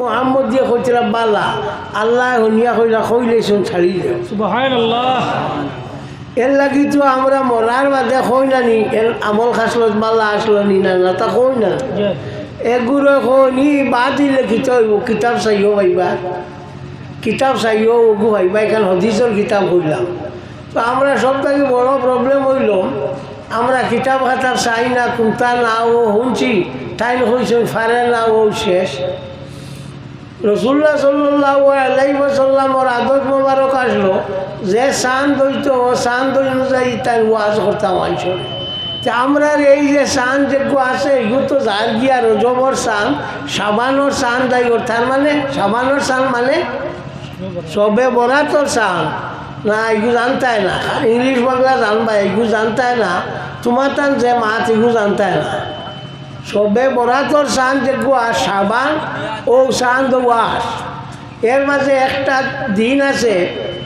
মোহাম্মদ দিয়ে কইছিলাম বালা আল্লাহ শুনিয়া কইলা কইলেছুন ছাড়ি দেও। এর লাগি তো আমরা মরার বাদে কই না নি এর আমল খাসলত বালা আসলো নি না না তা কই না। এগুলো কই বাদ দিলে কি হইব কিতাব চাইও ভাইবা কিতাব চাইও ওগু ভাইবা এখান হদিসর কিতাব কইলাম। তো আমরা সব থেকে বড় প্রবলেম হইল আমরা কিতাব খাতাব চাই না কোনটা না ও শুনছি তাই হইছেন ফারে না ও শেষ। রসুল্লাহ সাল্লাহ আলাইসাল্লামর আদত মোবারক আসলো, যে চান দইত ও চান দই অনুযায়ী তাই ওয়াজ করতাম আইসরে তা আমরা এই যে চান যেগু আছে, এগুলো তো যার গিয়া রজবর চান সাবানোর চান দায়ী তার মানে সাবানোর চান মানে সবে বরাতর চান না, এগুলো জানতায় না। ইংলিশ বাংলা জানবা এগুলো জানতায় না। তোমার তান যে মাত, এগুলো জানতায় না। সবে বরাতর যেগু আর সাবান ও চান ওয়াস এর মাঝে একটা দিন আছে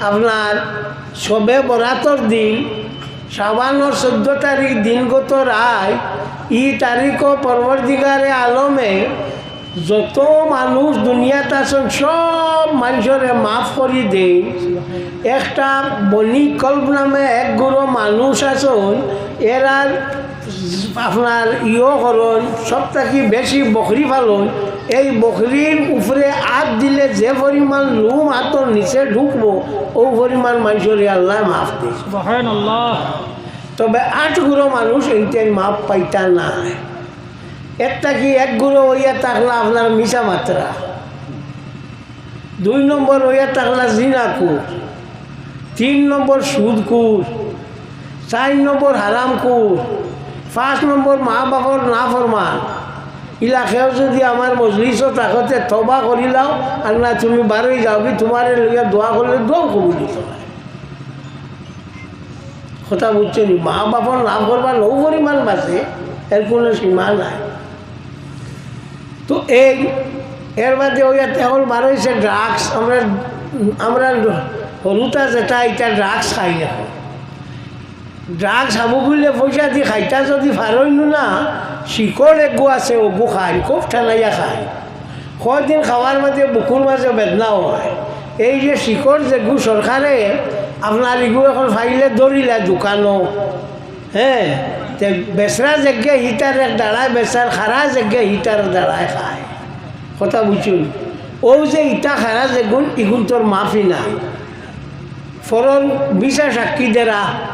আপনার সবে বরাতর দিন, সাবানোর চোদ্দ তারিখ দিনগত রায়। ই তারিখও পরবর্তীকারে আলমে যত মানুষ দুনিয়াত আছেন, সব মানুষরে মাফ করি দেই। একটা বণিক কল্প নামে এক গুরু মানুষ আছেন, এরার আপনার ইয়ে করুন সব থাকি বেশি বকরি ফালুন এই বকরির উপরে হাত দিলে যে পরিমাণ লুম হাতর নিচে ঢুকবো ও পরিমাণ মানুষের আল্লাহ মাফ দিয়েছে তবে আট গুঁড়ো মানুষ এইটাই মাপ পাইতা না। একটা কি এক গুঁড়ো হইয়া থাকলা আপনার মিশা মাত্রা? দুই নম্বর হইয়া থাকলা জিনাকুর তিন নম্বর সুদকুর চার নম্বর হারামকুর পাঁচ নম্বর মা বাপর না ফরমান। ইলাকেও যদি আমার মজলিসও থাকতে থবা করিলাও আর না তুমি বারোই যাও কি তোমার দোয়া করলে দোয়াও কবুলি তোমার কথা বুঝছেন মা বাপর নাম করবার নৌ পরিমাণ বাঁচে এর কোনো সীমা নাই। তো এই এর বাদে ওই এখন বারোইছে ড্রাগস আমরা আমরা হলুতা যেটা এটা ড্রাগস খাই এখন ড্রাগস খাব বুঝলে পয়সা দি খাইতা যদি ফারইনু না শিকড় এগু আছে ওগু খায়, খুব ঠেলাইয়া খায়। কদিন খাওয়ার মাঝে বুকুর মাঝে বেদনাও হয়। এই যে শিকড় যেগু সরকারে আপনার ইগু এখন ফাইলে দৌড়িলা দোকানও হ্যাঁ তে বেচরা জেগে হিটার দাঁড়ায় বেচার খারা জেগে হিটার দাঁড়ায় খায়। কথা বুঝুন ও যে ইটা খারা যেগুন, ইগুন তোর মাফি নাই। ফরন বিশা সাক্ষী দেরা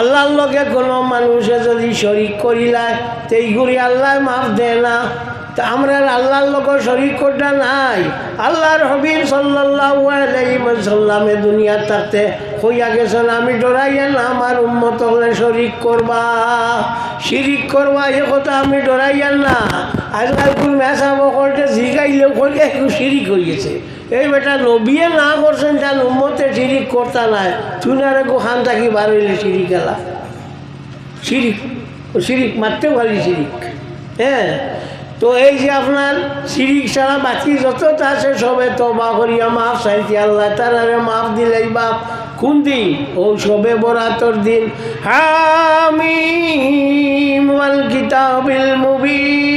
আল্লাহর লগে কোনো মানুষে যদি শরিক করিলায় তো আল্লাহ মাফ দেয় না। তা আমরা আল্লাহর লোক শরিক করতে নাই। আল্লাহর আলাইহি ওয়াসাল্লামে দুনিয়া থাকতে হইয়া গেছেন, আমি ডরাইয়া না, আমার উম্মত হলে শরিক করবা। শিরিক করবা, এ কথা আমি ডরাইয়া না। আজকাল কোন মেসা বকরতে জিগাইলেও কই শিরিক হয়ে গেছে এই বেটা নবিয়ে না করছেন যান উম্মতে শিরিক করতা নাই। তুই চুনারে গোখান থাকি বার হইলে শিরিক এলা শিরিক শিরিক মারতেও খালি শিরিক হ্যাঁ তো এই যে আপনার শিরিক ছাড়া বাকি যত আছে সবে তো বা করিয়া মাফ চাইছি আল্লাহ তারারে মাফ দিলেই বাপ। কোন দিন? ও সবে বরাতর দিন। ওয়াল কিতাবিল মুবিন।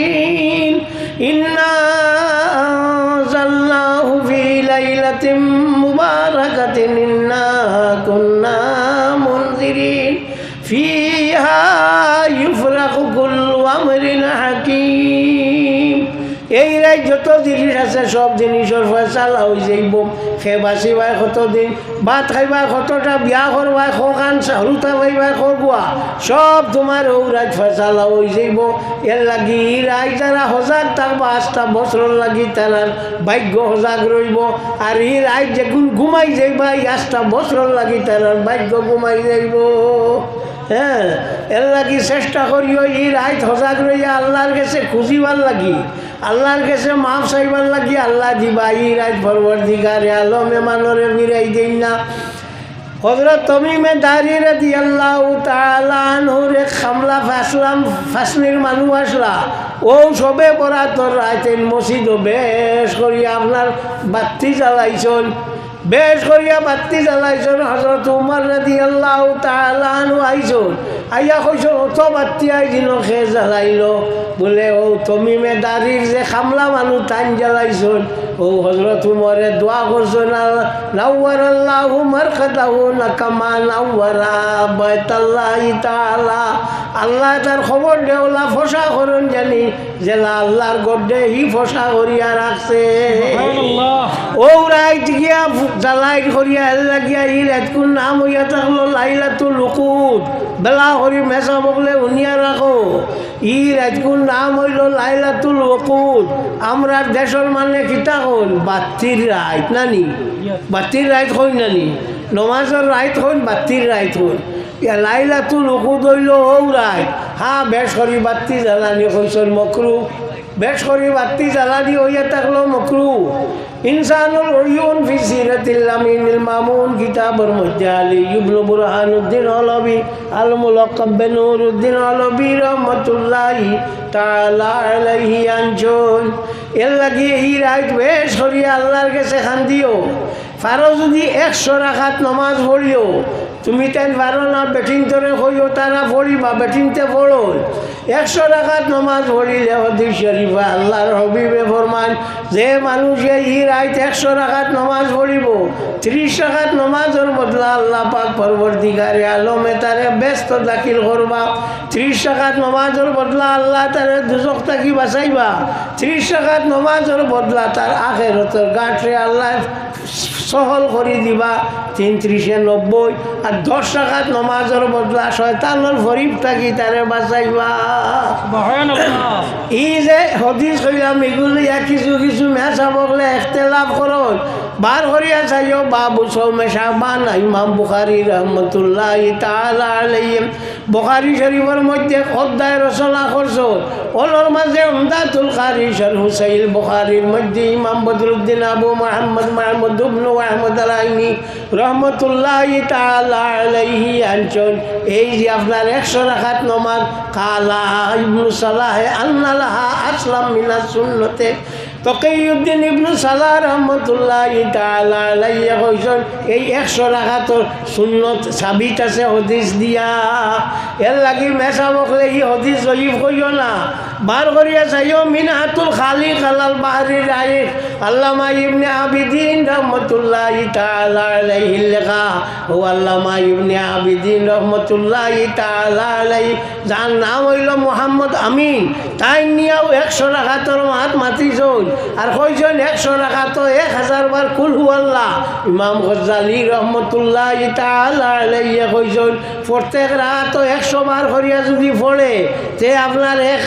জিনিস আছে, সব জিনিসের ফয়সালা হয়ে যাইব। সে বাঁচিবাই কতদিন ভাত খাইবাই কতটা, বিয়া করবাই সকান চাহরুতা পাইবাই খগুয়া সব তোমার ও রাত ফয়সালা হয়ে যাইব। এর লাগি রাই যারা সজাগ থাকবা আস্থা বছর লাগি তারার ভাগ্য সজাগ রইব আর ই রাই যেগুন ঘুমাই যাইবা আস্থা বছর লাগি তারার ভাগ্য ঘুমাই যাইব। হ্যাঁ এর লাগি চেষ্টা করিও, ই রাইত সজাগ রইয়া আল্লাহর কাছে খুঁজিবার লাগি, আল্লাহর কাছে মাফ চাইবার লাগি, আল্লাহ দিবা, ই রাইত ভরবর দিগারে আলমে মানরে বিরাই দিন না। হজরত তমিমে দাঁড়িয়ে দি আল্লাহ তালানহুরে খামলা ফাসলাম, ফাসলির মানুষ আসলা, ও সবে পড়া তোর রাইতেন মসজিদ বেশ করি আপনার বাতি জ্বালাইছন। বেশ করিয়া বাতি জ্বালাইছন হজরত উমার রাদি আল্লাহ তালানহু আইছন। আইয়া কইছ অত বাতি আই দিল সে জ্বালাইল। বলে, ও তমিমে দাঁড়ির যে খামলা মানুষ টাইম জ্বালাইছন। ও হজরত উমরে দোয়া করছেন নাওয়ার আল্লাহ উমর খাতাহু নাকামা নাওয়ারা বাইতাল্লাহ তাআলা। আল্লাহ তার খবর দেওলা ফসা করুন জানি। জেলা আল্লাহর গড্ডে হি ফসা করিয়া রাখছে। আল্লাহ ও রাইত গিয়া করিয়া ই নাম হইয়া থাকল লাইলাতুল লুকুত বেলা করি মেসা বকলে উনিয়া রাখো ই নাম হইল লকুত আমরা দেশের মানে কিতা হল? বাতির রাইত নানি। বাতির রাইত হই নানি। নমাজের রাইত হইন বাতির রাইত হইন লাইলাতুল লকুত হইল ও রাইত হা বেশ করি বাতি জ্বালানি হইছন মকরু। বেশ করি বাতি জ্বালানি হইয়া থাকল মকরু। ইনসানুল ওয়ুন ফি সিরাতিল মামুন, কিতাবের মধ্যে আলী ইবনু বুরহানুদ্দিন অলবি আল মুলাক্কাব বেনুরুদ্দিন অলবি রহমাতুল্লাহি তাআলা আলাইহি আনজন এর লাগি এই রাত বেশ করিয়া আল্লাহর কাছে খান দিও। পারো যদি একশো রাখাত নমাজ পড়িও তুমি তেন পারো না বেটিং তোরে কইও তারা পড়িবা বেটিংতে পড়ো একশো রাখাত নমাজ পড়িলে হদি শরীফা আল্লাহর হবিবে ফরমান যে মানুষে ই রাইত একশো রাখাত নমাজ পড়িব ত্রিশ রাখাত নমাজের বদলা আল্লাহ পাক পরবর্তীকারে আলমে তারে ব্যস্ত দাখিল করবা ত্রিশ রাখাত নমাজের বদলা আল্লাহ তারে দুজক থাকি বাঁচাইবা। ত্রিশ রাখাত নমাজের বদলা তার আখেরতর গাঁটরে আল্লাহ সহল করে দিবা। তিন ত্রিশে নব্বই আর দশ টাকাত নমাজের বদলা শয়তানোর গরিব থাকি তারে বাঁচাইবা। ই যে হদিস হইলাম এগুলি কিছু কিছু মেসা বললে এখতেলাফ করো বার করিয়া চাইও বাবু সৌমে সাহবান ইমাম বুখারি রহমতুল্লাহ আলাইহি বুখারি শরীফের মধ্যে অধ্যায় রচনা করছ। ওলর মাঝে উমদাতুল কারি শর হুসাইল বুখারির মধ্যে ইমাম বদরুদ্দিন আবু মোহাম্মদ মাহমুদ ইবনু আহমদ আলাইনি রহমতুল্লাহ আলাইহি আনচন। এই যে আপনার একশো রাখাত নমাজ, কালা ইবনু সালাহে আন্নালাহা আসলাম মিনা সুন্নতে তকেইউদ্দিন ইবনু সালাহ রহমতুল্লাহ ইতালাইয়া কইসন এই একশো রাখাতর সুন্নত সাবিত আছে, হদিস দিয়া। এর লাগি মেসা বকলে ই হদিস জয়ীফ কইও না। বার করিয়া চাইও মিনহাতুল খালি খালাল বাহারি রায় আল্লামা ইবনে আবিদিন রহমতুল্লাহ আলাইহি লেখা, ও আল্লামা ইবনে আবিদিন রহমতুল্লাহ আলাইহি, যার নাম হইল মোহাম্মদ আমিন। তাই নিয়েও একশো রাখাতর মাত মাতিছন। আর কইছেন, একশো রাখা তো এক হাজার বার কুল হুয়াল্লাহ ইমাম গজ্জালি রহমতুল্লাহ আলাইহি কইছেন, প্রত্যেক রাত তো একশো বার করিয়া যদি পড়ে, তে আপনার এক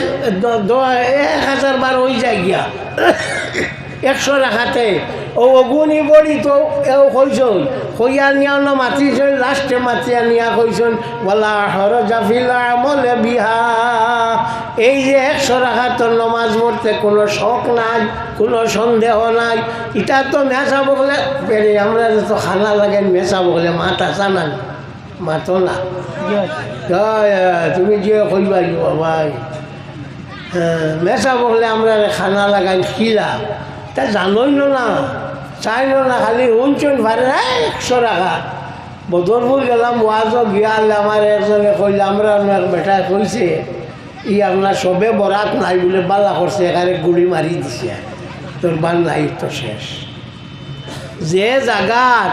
এক হাজার বার হয়ে যায় গিয়া একশো রাখাতে। ও অগুনি বড়ি তো এও কইছন কইয়া নিয়া না মাতিছন লাস্টে মাতিয়া নিয়া কইছন বলা হর জাফিলা আমলে বিহা। এই যে একশো রাখাতর নমাজ পড়তে কোনো শখ নাই কোনো সন্দেহ নাই। এটা তো মেচা বগলে বেড়ে আমরা তো খানা লাগে মেচা বগলে মাথা চানান মাতো না। তুমি যে কইবা ভাই হ্যাঁ, মেচা বগলে আমরা খানা লাগাই খিলা তা জানোই না চাইল না খালি শুনছুন ভারে একশো টাকা। বদরপুর গেলাম ওয়াজও গিয়া আনলে আমার একজনে কইলে আমরা এক বেটা কইছে ই আপনার সবে বরাত নাই বলে বালা করছে এখানে গুলি মারি দিছে। তোর বান নাই তো শেষ। যে জাগাত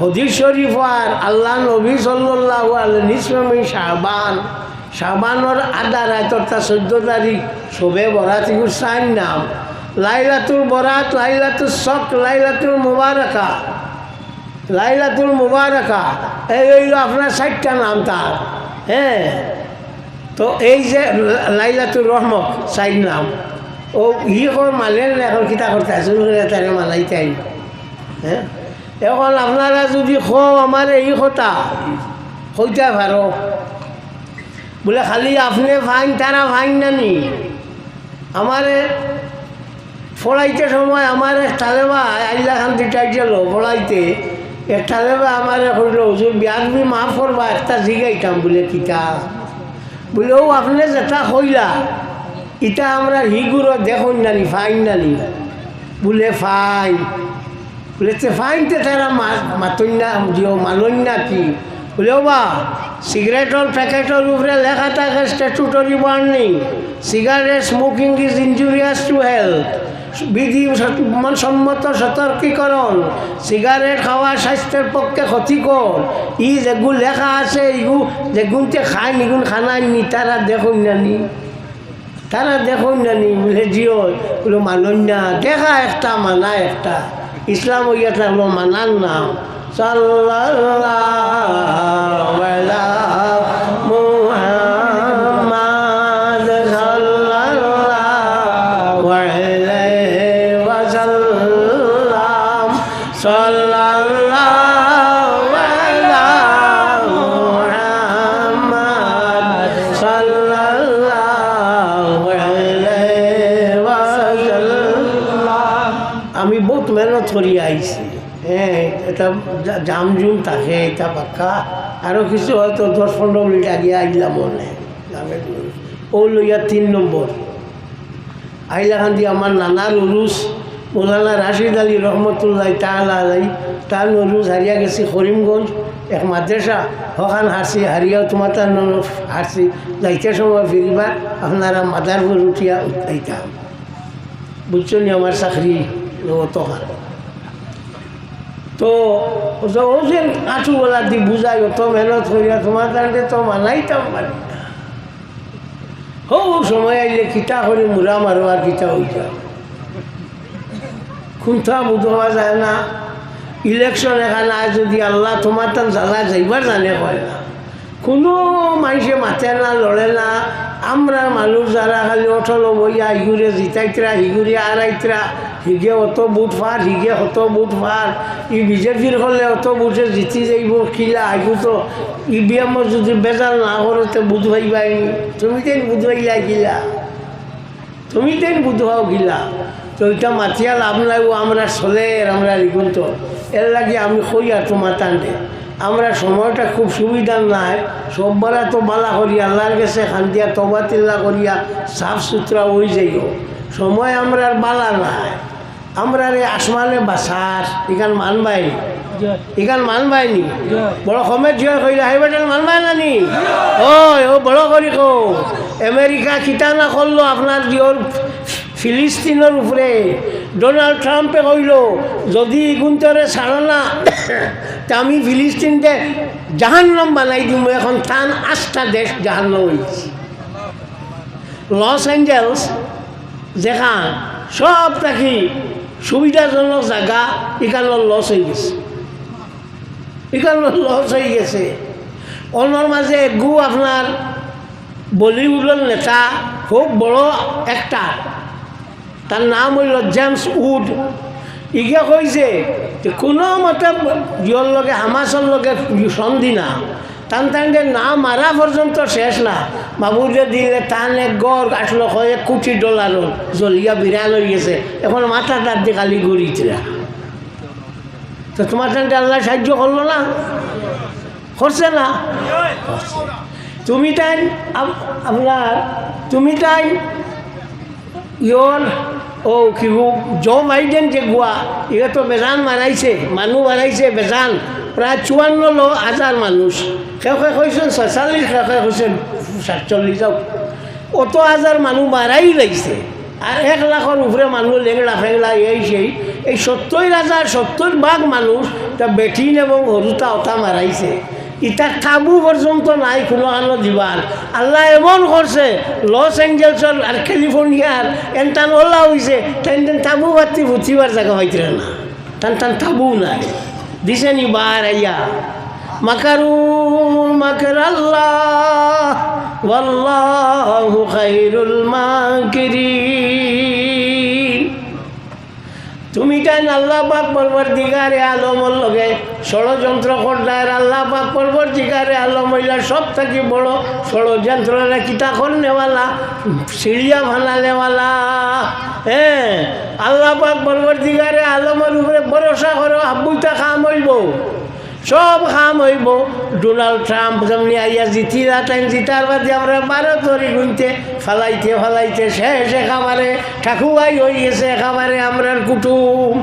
হদির শরীফ আর আল্লাহ নবী সাল্লাহ নিসমি শাহবান শাহবানোর আধা রাতর তা চোদ্দ তারিখ সবে বরাত চার নাম। লাইলাতুল বরাত লাইলাতুল শক লাইলাতুল মুবারকা। লাইলাতুল মুবারকা, এই হইল আপনার ষাটটা নাম তার। হ্যাঁ? তো এই যে লাইলাতুর রহমত সাইড নাম। ও ই কর মালেন এখন কিতা করতে আসুন তারে মালাইতে আইন হ্যাঁ? এখন আপনারা যদি খো আমার এই কথা হইতে পারো। বলে, খালি আপনি ফাইন, তারা ফাইন নানি আমারে ফড়াইতে সময় আমার এক তালেবা আইলা খান দিটাইছিল ফড়াইতে এক তালেবা আমার কইল, হুজুর, বিয়ার বি একটা জিগাইতাম বলে কিতা? বলে, ও, আপনি যেটা কইলা, ইটা আমরা হিগুর দেখুন নানি ফাইন নানি বলে, ফাইন। বলে ফাইনতে তারা মাতন না দিও মানন না কি? বলে বা। সিগারেটর প্যাকেটের উপরে লেখা থাকে statutory warning cigarette smoking is injurious to health বিধি সম্মত সতর্কীকরণ সিগারেট খাওয়া স্বাস্থ্যের পক্ষে ক্ষতিকর, ই যেগুলো লেখা আছে ইগু যেগুনতে খায়, নিগুন খানা নি তারা দেখুন নানি তারা দেখুন জানি বলে জিও, বলো মানন না। দেখা একটা, মানা একটা। ইসলাম হইয়া থাকল মানার নাম সাল্লাল্লাহু। এটা জা- জাম জুম থাকে এটা পাক্কা। আরও কিছু হয়তো দশ পনেরো মিনিট আগে আইলাম মনে। ও লইয়া তিন নম্বর। আইলাখান দিয়ে আমার নানার উরুস মৌলানা রাশিদ আলী রহমতুল্লাহ তাহলা তার উরুস হারিয়া গেছি করিমগঞ্জ, এক মাদ্রাসা। হখান হারছি, হারিয়াও তোমার তার হারছি। যাইতে সময় ফিরিবার আপনারা মাদারপুর উঠিয়া উঠাইতাম। নি আমার চাকরি? অত তো ও যে আঁচু বলা দি বুঝাই অত মেহনত করিয়া তোমার তাহলে তো মানাইতাম পারি হো সময় আইলে কিতা করে মুরা মারো কিতা হই যাও খুঁথা বুধবা যায় না। ইলেকশন এখানে যদি আল্লাহ তোমার তার জ্বালা যাইবার জানে কয় না। কোনো মানুষে মাতে না লড়ে না। আমরা মানুষ যারা খালি অঠল বইয়া ইগুরে জিতাইতরা হিগুরে আড়াইতরা হিগে অত বুট ফার হিগে অত বুট ফার ই বিজেপির হলে অত বুটে জিতি যাইব খিলা আইগু তো ই বিএমর যদি বেজাল না করতে বুধ ভাইবাই তুমি তেন বুধ ভাইলা গিলা। তুমি তেন বুধ ভাও গিলা। তো ওইটা মাতিয়া লাভ নাই আমরা চলের আমরা লিখুন তো এর লাগে আমি কই আর তোমার টানতে আমরা সময়টা খুব সুবিধার নাই। সববেলা তো বালা করি আল্লাহর কাছে খান্তিয়া তবা তিল্লা করিয়া সাফ সুতরা হয়ে যাইও। সময় আমরা আর বালা নাই। আমরা রে আসমানে বাসার এখান মানবাই এখান মানবাইনি বড় কমের ঝিয়া কইলা হাই বেটাল মানবাই নানি ওই ও বড় করি কো। আমেরিকা খিতা না করল আপনার জিওর ফিলিস্তিনের উপরে। ডোনাল্ড ট্রাম্পে কইল, যদি গুন্তরে ছাড়ো না আমি ফিলিস্তিনকে জাহান্নাম বানাই দিব এখন থান আটটা দেশ জাহান্নাম হয়েছে লস এঞ্জেলস যেখান সব থাকি সুবিধাজনক জায়গা এখানে লস হয়ে গেছে। এখানে লস হয়ে গেছে। অন্যর মাঝে গু আপনার বলিউডের নেতা, খুব বড় একটা তার নাম হইল জেমস উড। ইগে কইছে যে কোনো মতে ইয়র লগে হামাসর লগে সন্ধি না। টান টানকে না মারা পর্যন্ত শেষ না। বাবুরে দিলে, তান এক গড় আসলো কয়েক কোটি ডলারও জ্বলিয়া বিরান হয়ে গেছে। এখন মাথা তার দিয়ে খালি ঘুরিতে তো তোমার টানকে আল্লাহ সাহায্য করল না? করছে না? তুমি তাই আপ- আপনার তুমি তাই ইয়র ও, কি জো বাইডেন যে গুয়া ইয়ে তো বেজান মারাইছে মানুহ মারাইছে, বেজান। প্রায় চুয়ান্ন ল হাজার মানুষ। শেষ শেষ হয়েছেন ছয়চল্লিশ শেষ শেষ হয়েছেন সাতচল্লিশ অত হাজার মানুহ মারাই লাগিছে। আর এক লাখের উপরে মানুষ লেংড়া ফেংড়া এই সেই। এই সত্তর হাজার সত্তর ভাগ মানুষ তা বেঠিন এবং হরুতা অতা মারাইছে ইটা কাবু পর্যন্ত নাই, কোনো আনো দিবার আল্লাহ এমন করছে লস এঞ্জেলসর আর ক্যালিফোর্নিয়ার এন টান ওলা হয়েছে তেন তেন তাবু বাতি ফুটিবার জায়গা হইতে না। টান টান তাবু নাই। দিছে নি বার আইয়া। মাকারু মাকার আল্লাহ, ওয়াল্লাহু খাইরুল মাকিরিন তুমি তাই আল্লাহ পাক পর্বর দিগারে আলমর লগে ষড়যন্ত্র করদার আল্লাহ পাক পর্বর দিগারে আলম হইলা সব থাকি বড় ষড়যন্ত্ররা কিতাখন নেওয়ালা সিঁড়িয়া ভানা নেওয়ালা হ্যাঁ আল্লাহ পাক পর্বর দিগারে আলমের উপরে ভরসা করো হাবুইটা খাম হইব। সব খাম হইব। ডোনাল্ড ট্রাম্প যেমনি আইয়া জিতিরা তাই জিতার বাদে আমরা বারো তরি গুনতে। ফালাইতে ফালাইতে শেষ একেবারে। ঠাকুয়াই হয়ে গেছে একেবারে আমরার কুটুম।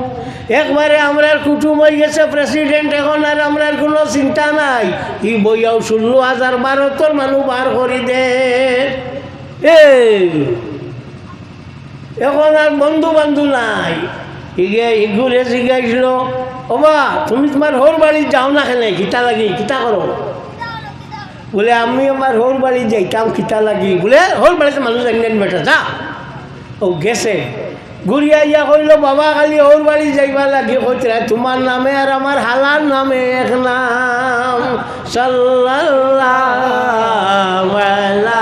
একবারে আমরার কুটুম হয়ে গেছে প্রেসিডেন্ট এখন আর আমরার কোনো চিন্তা নাই। ই বইয়াও ষোলো হাজার বারো তোর মানুষ বার করি দে। এখন আর বন্ধু বান্ধু নাই। ইগে ইগুলে জিগাইছিল। ওবা তুমি তোমার হোর বাড়ি যাও না খেলে কিতা লাগি, কিতা করো বলে, আমি আমার হোর বাড়ি যাইতাম কিতা লাগি। বলে হোর বাড়িতে মানুষ একদিন বেটা, যা। ও, গেছে। ঘুরিয়া ইয়া কইল বাবা খালি ওর বাড়ি যাইবা লাগে। কইতে তোমার নামে আর আমার হালার নামে এক নাম। সাল্লাল্লাহু আলা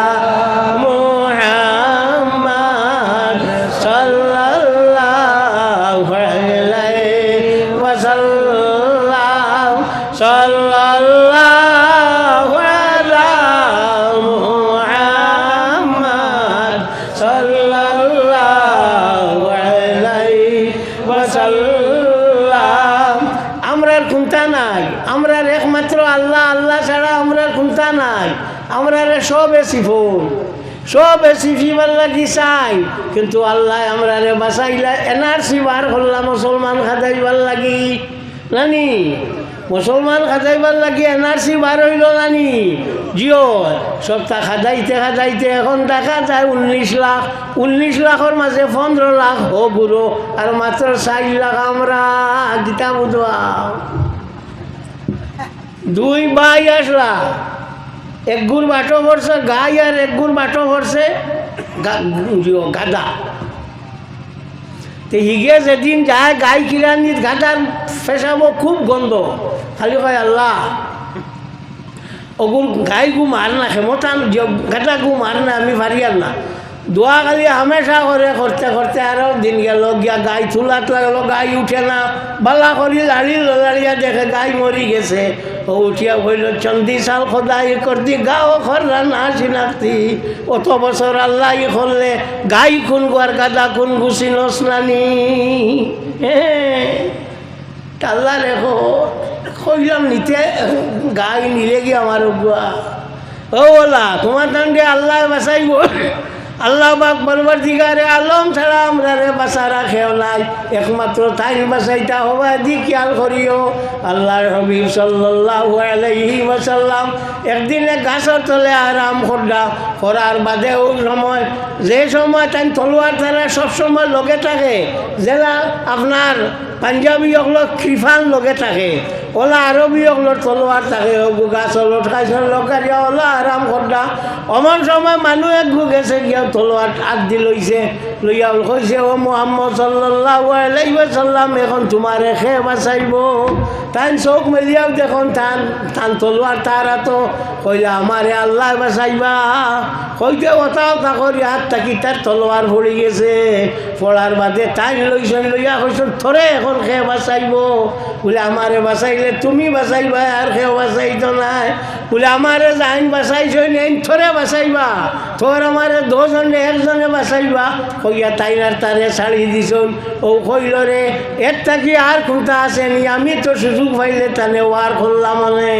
সবে সিফিবার লাগি চাই? কিন্তু আল্লাহ আমরারে বাঁচাইলা, এনআরসি বার করলাম মুসলমান খাদাইবার লাগি। নানি, মুসলমান খাদাইবার লাগি, এনআরসি বার হইল নানি। জিও, সপ্তাহ খাদাইতে খাদাইতে এখন দেখা যায় উনিশ লাখ, উনিশ লাখের মাঝে পনেরো লাখ হো বুড়ো, আর মাত্র চার লাখ আমরা, গীতা বুঝবা দুই ভাই আসলা। এক গুণ বাটো ভরছে গাই আর এক গুণ বাটো ভরছে গাদা তো হিগে যেদিন যায়, গাই কিরানিত গাদার ফেসাবো, খুব গন্ধ। খালি কয়, আল্লাহ ওগুন গাই গু মার না ক্ষমতা গাদা গু মার না আমি ভারিয়ার না দোয়া খালি হামেশা করে করতে করতে আরও দিন গেল, গিয়া গাই চুলাত লাগল, গাই উঠে না। বালা করি লাড়ি লাড়িয়া দেখে গাই মরি গেছে। ও উঠিয়া বলল চন্দি সাল খোদাই করতি, গাও খররা না চিনাক্তি। অত বছর আল্লাহ করলে, গাই কোন গোয়ার গাদা কোন গুছি নস নানি হ্যাঁ আল্লাহ রেখো কইলাম, নিতে, গাই নিলে কি আমার গুয়া ও ওলা, তোমার সঙ্গে আল্লাহ বাসাইব আল্লাহ বাক বলবার দিগারে আলম ছাড়া আমরা রে বাসা রাখেও নাই। একমাত্র তাই বাসাইটা হবা দি খেয়াল করিও। আল্লাহর হবিব আলাইহি ওয়াসাল্লাম একদিনে গাছের তলে আরাম করডা করার বাদে ওই সময়, যে সময় তাই তলোয়ার তারা সবসময় লগে থাকে যেটা আপনার পাঞ্জাবী হলো কৃফান লগে থাকে ওলা আরবী হলো তলোয়ার থাকে ও গাছ হলো খাইছে লগারিয়া ওলা আরাম করডা অমন সময় মানুহ এক গেছে গিয়া তলোয়ার হাত দি লইছে লইয়া কইছে ও মোহাম্মদ আলাইহি ওয়াসাল্লাম এখন তোমার খে বাঁচাইব। তাই চোখ মেলিয়াও দেখুন, তান তান তলোয়ার তারা তো কইলা আমারে আল্লাহ বাঁচাইবা। কইতে ওটাও তা করি হাত থাকি তার তলোয়ার পড়ে গেছে। পড়ার বাদে তাই লইছেন লইয়া কইছেন থরে এখন খে বাঁচাইব। বলে আমারে বাঁচাইলে তুমি বাঁচাইবা, আর কেউ বাঁচাইতো নাই। বলে আমারে যাইন বাঁচাইছো নেই থরে বাঁচাইবা। তোর আমারে দুজনে একজনে বাঁচাইবা। কইয়া তাইনার তারে ছাড়ি দিছন। ও কইল রে, এর থাকি আর কোনটা আসেনি আমি তো সুযোগ পাইলে তানে ওয়ার করলাম মানে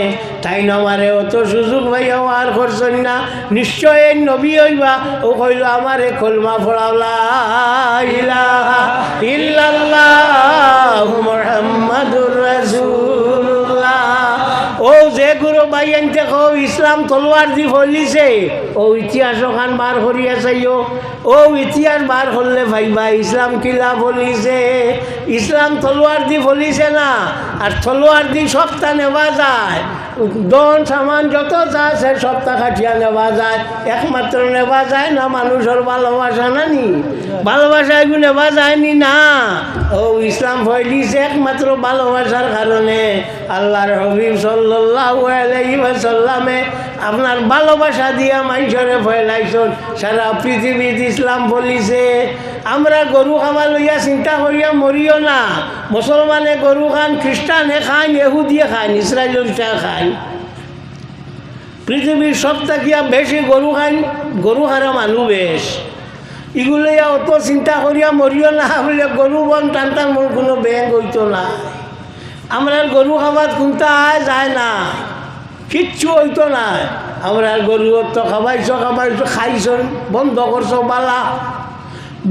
তাই আমারে অত সুযোগ পাইয়া ওয়ার করছেন না। নিশ্চয় নবী হইবা। ও কইল, আমারে কলমা ফড়াওলা ইলাহা ইল্লাল্লাহ। মুহাম্মাদুর রাসূলুল্লাহ। ও যে গুরু ভাই আনতে কো ইসলাম তলোয়ার দি ফলিছে ও ইতিহাস ওখান বার করিয়া চাইও ও ইতিহাস বার করলে ভাই ইসলাম কিলা ফলিছে ইসলাম তলোয়ার দি ফলিছে না, আর তলোয়ার দি সপ্তাহ নেওয়া যায় দন সামান যত যা আছে সপ্তাহ খাটিয়া নেওয়া যায়। একমাত্র নেওয়া যায় না মানুষের ভালোবাসা নানি ভালোবাসা এগুলো নেওয়া যায়নি না ও ইসলাম ফয়লিছে একমাত্র ভালোবাসার কারণে। আল্লাহর হবিব ওয়াসাল্লামে আপনার ভালোবাসা দিয়া মানুষরে ফয়লাইছন সারা পৃথিবীতে ইসলাম বলিছে আমরা গরু খাবার লইয়া চিন্তা করিয়া মরিও না। মুসলমানে গরু খান খ্রিস্টানে খান এহুদিয়ে খান ইসরায়েলটা খান। পৃথিবীর সব থাকিয়া বেশি গরু খান গরু হারা মানুষ বেশ এগুলো অত চিন্তা করিয়া মরিও না বলে গরু বন টান টান মোর কোনো ব্যাংক হইতো না। আমরা গরু খাবার কোনটা যায় না। কিচ্ছু হইতো না। আমরা গরু তো খাবাইছ, খাবাইছো, খাইছ, বন্ধ করছ বালা।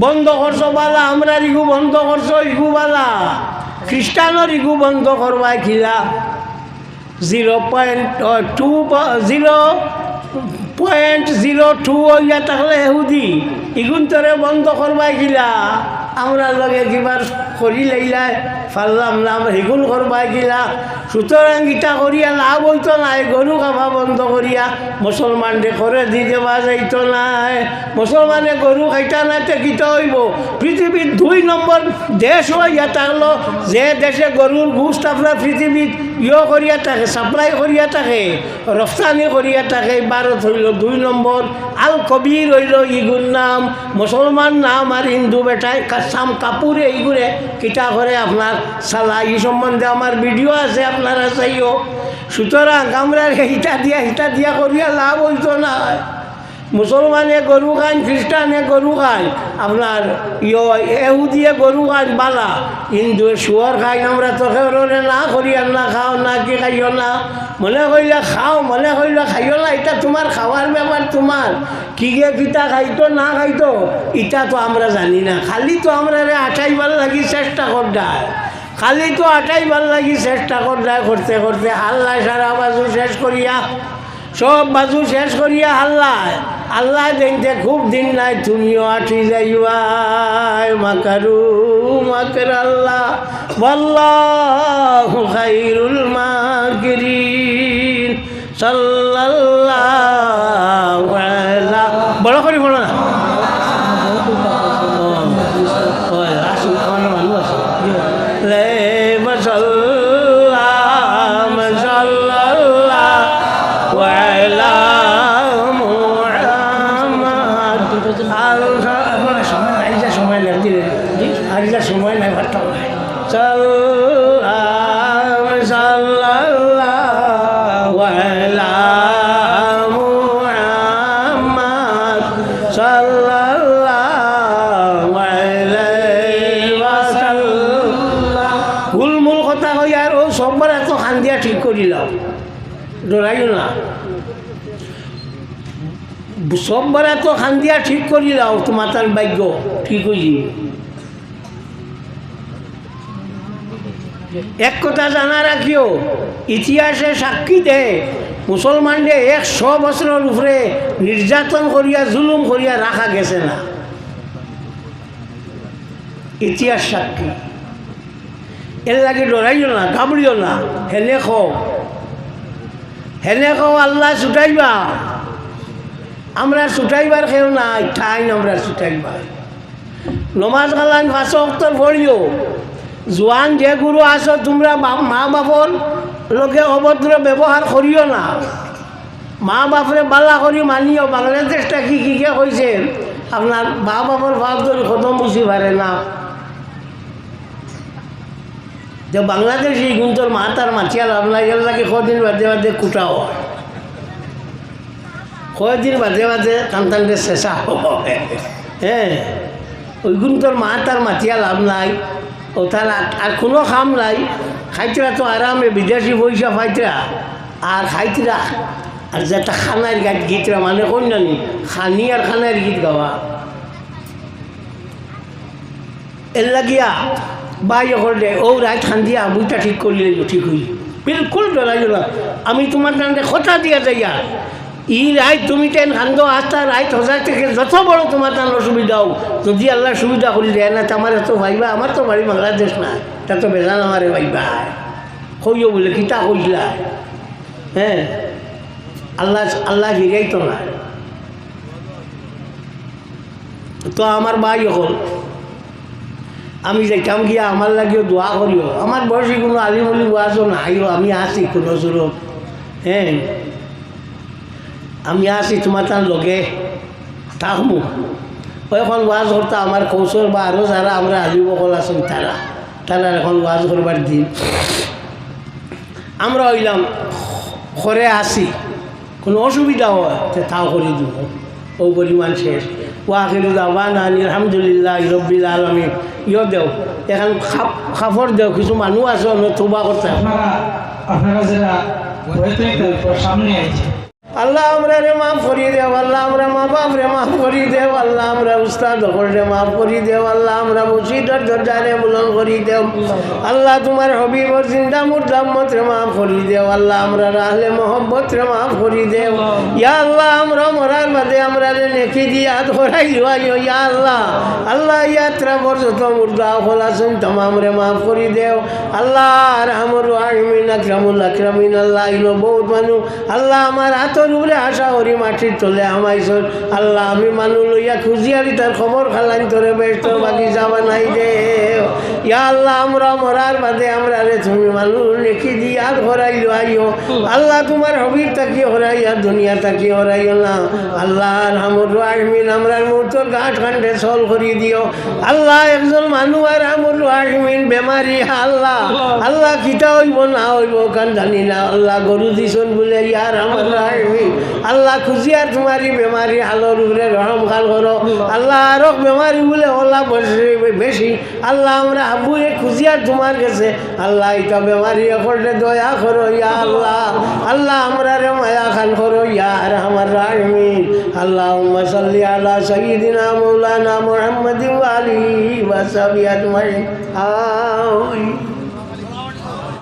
বন্ধ করছ বালা, আমরা ইগু বন্ধ করছ ইগু বালা। খ্রিস্টানর ইগু বন্ধ করবাই খিলা। Zero point two zero point zero two হইয়া থাকলে এহুদি ইগুন তরে বন্ধ করবাই গিলা আমরা লগে কিবার করি লাইলাই পারলাম না হিগুন করবাই গিলা। সুতরাং গীতা করিয়া লাভ হইতো নাই গরু খাবা বন্ধ করিয়া মুসলমান করে দি দেওয়া যাইত নাই। মুসলমানে গরু খাইতা না তে কিতা হইব? পৃথিবীর দুই নম্বর দেশ হইয়া থাকল যে দেশে গরুর গুষ্ট আপনার পৃথিবীত ইয়ে করিয়া থাকে সাপ্লাই করিয়া থাকে রফতানি করিয়া থাকে ভারত হইল দুই নম্বর আল কবির হইল ইগুর নাম মুসলমান নাম আর হিন্দু বেটায় কাসাম কাপুরে এইগুরে কিতা করে আপনার সালা এই সম্বন্ধে আমার ভিডিও আছে আপনারা চাইও সুতরাং আমরা হিটা দিয়া হিটা দিয়া করিয়া লাভ হইতো না মুসলমানে গরু খান, খ্রিস্টানে গরু খান, আপনার এহুদিয়ে গরু খান, বালা। হিন্দু শুয়ার খাই আমরা তো খেয়ে না করিয়া না, খাও না, কি খাইও না। মনে কইলে খাও, মনে কইলে খাইও না, এটা তোমার খাওয়ার ব্যাপার তোমার। কি গে কিতা খাইতো, না খাইতো, এটা তো আমরা জানি না। খালি তো আমরা রে আঠাইবার লাগি চেষ্টা করদায় খালি তো আটাইবার লাগি চেষ্টা করদায় করতে করতে হাল্লা সারা বাজু শেষ করিয়া, সব বাজু শেষ করিয়া হাল্লায় আল্লাহ দেখতে খুব দিন নাই, তুমিও আঠি যাইবাই মাকারু মাকার আল্লাহ বল্লাহ খাইরুল আলা বড় করে বলো না। সাল্লাল্লাহু হুলমুল কথা কই আর ও সববার এত খান্দিয়া ঠিক করিলাম ডরাইও না। সববার এত খান্দিয়া ঠিক করিলাম তোমার তার ভাগ্য। ঠিক হয়েছি এক কথা জানা রাখিও ইতিহাসে সাক্ষী দে। মুসলমানরে একশো বছরের উপরে নির্যাতন করিয়া, জুলুম করিয়া রাখা গেছে না। ইতিহাস সাক্ষী। এর লাগে ডরাইও না, ঘাবড়িও না, হেনে খো হেনে খো আল্লাহ ছুটাইবা। আমরা ছুটাইবার খেও নাই, ঠাইন আমরা ছুটাইবার নমাজ পাঁচ অক্টর পড়িও। জোয়ান যে গুরু আছো, তোমরা মা বাপর লোকে অভদ্র ব্যবহার করিও না। মা বাপরে বালা করি মানিও বাংলাদেশটা কি কি, কে কইছে আপনার মা বাপর ভাব ধরে খতম বুঝি পারে না। যে বাংলাদেশ এই গুন্তর মা তার মাছিয়াল আপনার এগুলাকে কদিন বাদে বাদে কুটাও হয়। বাদে বাদে কান্তানটে শেষা হয়। হ্যাঁ ওই গুন্তর মা তার মাতিয়া লাভ নাই। ও তার আর- কোনো কাম নাই। খাইতরা তো আরামে, বিদেশি পয়সা ফাইতরা আর খাইতরা, আর যেটা খানার গাছ গীতরা মানে কোন জানি খানি আর খানার গীত গাওয়া। এর লাগিয়া বাই দে ও রায় খান্দিয়া বইটা ঠিক করলে ঠিক হই। বিলকুল না আমি তোমার কাছে কথা দিয়া যাইয়া ই রায় তুমি টেন খান্দ আস্তা রায় হজার থেকে যত বড় তোমার তার অসুবিধা হোক যদি আল্লাহ সুবিধা করে দেয় না আমার এত ভাইবা, আমার তো বাড়ি বাংলাদেশ না তা তো বেজান আমারে ভাইবা। কইও বলে, কিতা কইলা? হ্যাঁ? আল্লাহ আল্লাহ হিরাই তো না তো আমার ভাই হল, আমি যাইতাম গিয়া আমার লাগিও দোয়া করিও। আমার বয়সে কোনো আলিমলি ওয়াজও নাইও, আমি আছি কোনো জোরত হ্যাঁ? আমি আছি তোমার তার লগে। থাকমু এখন ওয়াজ করতে আমার কৌশল বা আরও যারা আমরা হাজি বকল আছেন তারা তারা এখন ওয়াজ করবার দিন আমরা হইলাম ঘরে আসি কোনো অসুবিধা হয় তাও করে দিব ও পরিমাণ শেষ দাবান আনি আলহামদুলিল্লাহ রব্বিল আলমী ইয় দেও, এখন খাপড় দেও, কিছু মানুষ আছে, অন্য তোবা করতে আপনারা আপনারা যারা সামনে আছে আল্লাহ আমরা রে মাফ করি দেও, আল্লাহ আমরা মা বাপ রে মাফ করি দেও, আল্লাহ আমরা উস্তাদ রে মাফ করি দেও, আল্লাহ আমরা দরজারে বুলন করি দেও। আল্লাহ তোমার রে মাফ করি দেও, আল্লাহ আমরা রাহলে রে মাফ করি দেও। ইয়া আল্লাহ, আমরা মরার আমরা রে নেকি দিয়া ইয়া আল্লাহ। আল্লাহ, ইয়াত্রা বর যত মুর্দা তমাম রে মাফ করি দেও। আল্লাহ রহমর আল্লাহ ইলো বহুত মানুষ আল্লাহ, আমার হাতর উপরে আশা করি মাটির তোলে আমাইছর আল্লাহ, আমি মানুষ লইয়া খুঁজিয়ারি তার খবর খালাইন তোরে বেশ তোর বাগিচা বানাই দে আল্লাহ আল্লাহ একজন আর বেমারি আল্লাহ। আল্লাহ কিতা হইব, না হইব, কান জানি না। আল্লাহ, গরু দিছন বলে, ইয়ার আমার আল্লাহ খুঁজি আর তোমারই বেমারি হালর উপরে রহম করো। আল্লাহ, আরও বেমারি বলে বেশি। আল্লাহ, আমরা আবু এ খুঁজি আর তোমার কাছে। আল্লাহ ইটা বেমারি করলে দয়া করো, ইয়া আল্লাহ। আল্লাহ, আমরা রে মায়া খান করো, ইয়া আর আমার রাহিমিন। আল্লাহ সাল্লি আল্লাহ সঈদিনা মৌলানা মোহাম্মদ আলী ওয়াসাবি মাই আমিন